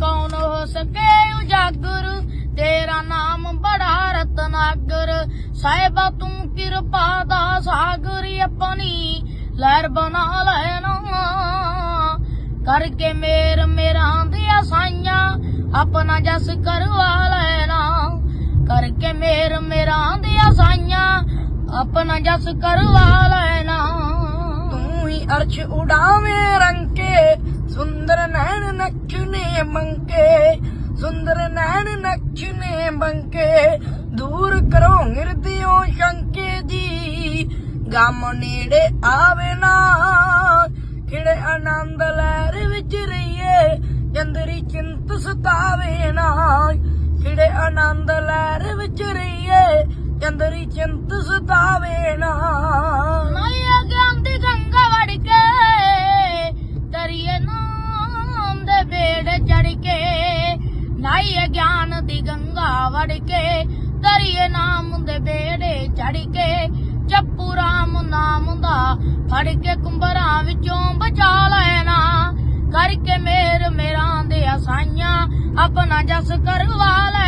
ਕੌਣ ਹੋ ਸਕੇ ਉਜਾਗਰ? ਤੇਰਾ ਨਾਮ ਬੜਾ ਰਤਨਾਗਰ। ਸਾਹਿਬਾ, ਤੂੰ ਕਿਰਪਾ ਦਾ ਸਾਗਰ ਆਪਣੀ ਲਹਿਰ ਬਣਾ ਲੈਣਾ। ਕਰਕੇ ਮੇਰ ਮੇਰਾ ਦੀਆਂ ਸਾਈਆਂ ਆਪਣਾ ਜਸ ਕਰਵਾ ਲੈਣਾ। ਕਰਕੇ ਮੇਰ ਮੇਰਾ ਦੀਆਂ ਸਾਈਆਂ ਆਪਣਾ ਜਸ ਕਰਵਾ ਲੈਣਾ। ਅਰਸ਼ ਉਡਾਵੇਂ ਰੰਕੇ ਸੁੰਦਰ ਨੈਣ ਨੱਚਨੇ ਮੰਕੇ ਸੁੰਦਰ ਨੈਣ ਨੱਚਨੇ ਬੰਕੇ ਦੂਰ ਕਰੋ ਹਿਰਦਿਓ ਸ਼ੰਕੇ ਜੀ। ਗਮ ਨੇੜੇ ਆਵੇ ਨਾ। ਖਿੜੇ ਆਨੰਦ ਲਹਿਰ ਵਿੱਚ ਰਹੀਏ। ਚੰਦਰੀ ਚਿੰਤ ਸਤਾਵੇ ਨਾ। ਖਿੜੇ ਆਨੰਦ ਲਹਿਰ ਵਿੱਚ ਰਹੀਏ। ਚੰਦਰੀ ਚਿੰਤ ਸਤਾਵੇ ਨਾ। ਗੰਗਾ ਕੇ ਤਰੀਏ ਨਾਮ ਦੇ ਬੇੜੇ ਚੜ ਕੇ ਜਪੂ ਰਾਮ ਨਾਮ ਦਾ ਫੜ ਕੇ ਕੁੰਭਰਾਂ ਵਿੱਚੋਂ ਬਚਾ ਲੈਣਾ। ਕਰਕੇ ਮੇਰ ਮੇਰਾ ਦੇ ਆਸਾਈਆਂ ਆਪਣਾ ਜਸ ਕਰਵਾ ਲੈ